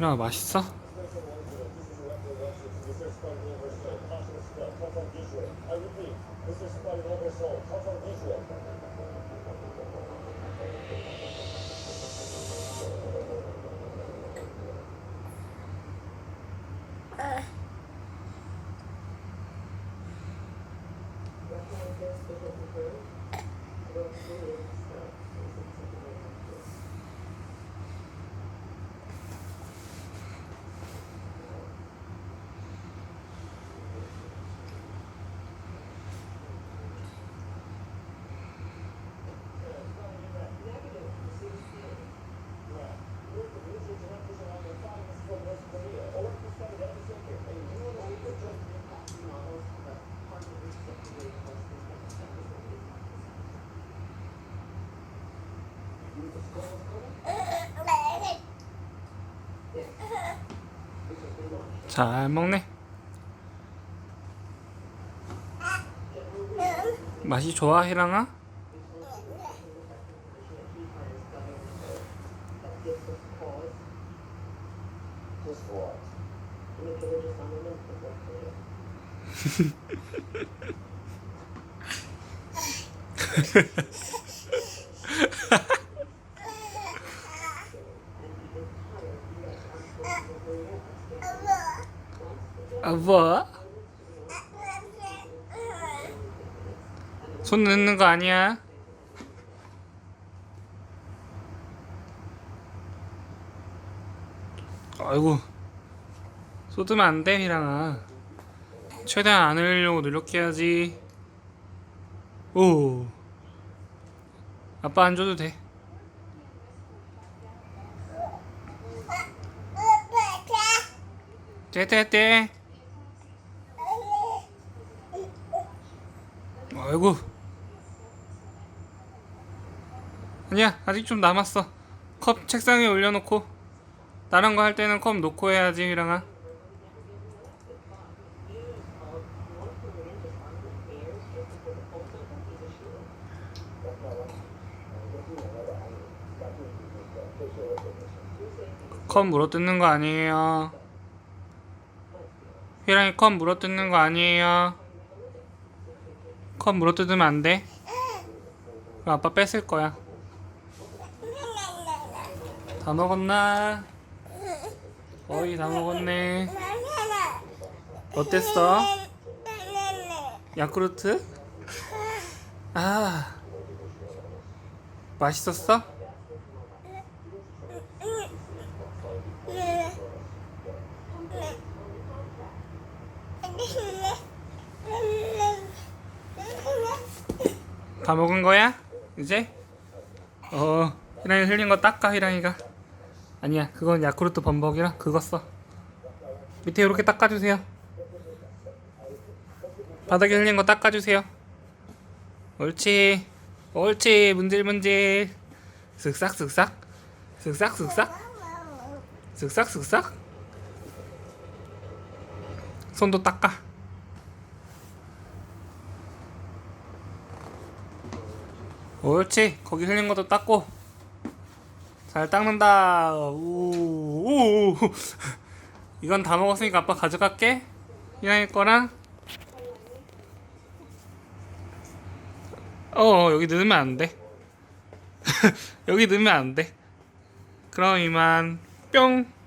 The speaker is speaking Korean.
희랑아 맛있어? 잘 먹네. 맛이 좋아, 희랑아? 아, 뭐? 손 넣는 거 아니야? 아이고 쏟으면 안 돼, 희랑아. 최대한 안 흘리려고 노력해야지. 오. 아빠 안 줘도 돼. 떼떼떼. 아이고. 아니야, 아직 좀 남았어. 컵 책상에 올려놓고. 다른 거 할 때는 컵 놓고 해야지, 희랑아. 컵 물어뜯는 거 아니에요. 희랑이 컵 물어뜯는 거 아니에요. 컵 물어뜯으면 안 돼. 그럼 아빠 뺏을 거야. 다 먹었나? 거의 다 먹었네. 어땠어? 야쿠르트? 아, 맛있었어? 다 먹은 거야? 이제? 어, 희랑이 흘린 거 닦아, 희랑이가. 아니야, 그건 야쿠르트 범벅이라 그거 써. 밑에 이렇게 닦아주세요. 바닥에 흘린 거 닦아주세요. 옳지. 옳지. 문질문질. 쓱싹. 쓱싹, 쓱싹. 손도 닦아. 옳지. 거기 흘린 것도 닦고. 잘 닦는다. 우, 우. 이건 다 먹었으니까 아빠 가져갈게. 이랑이 거랑. 어, 여기 넣으면 안 돼. 여기 넣으면 안 돼. 그럼 이만 뿅.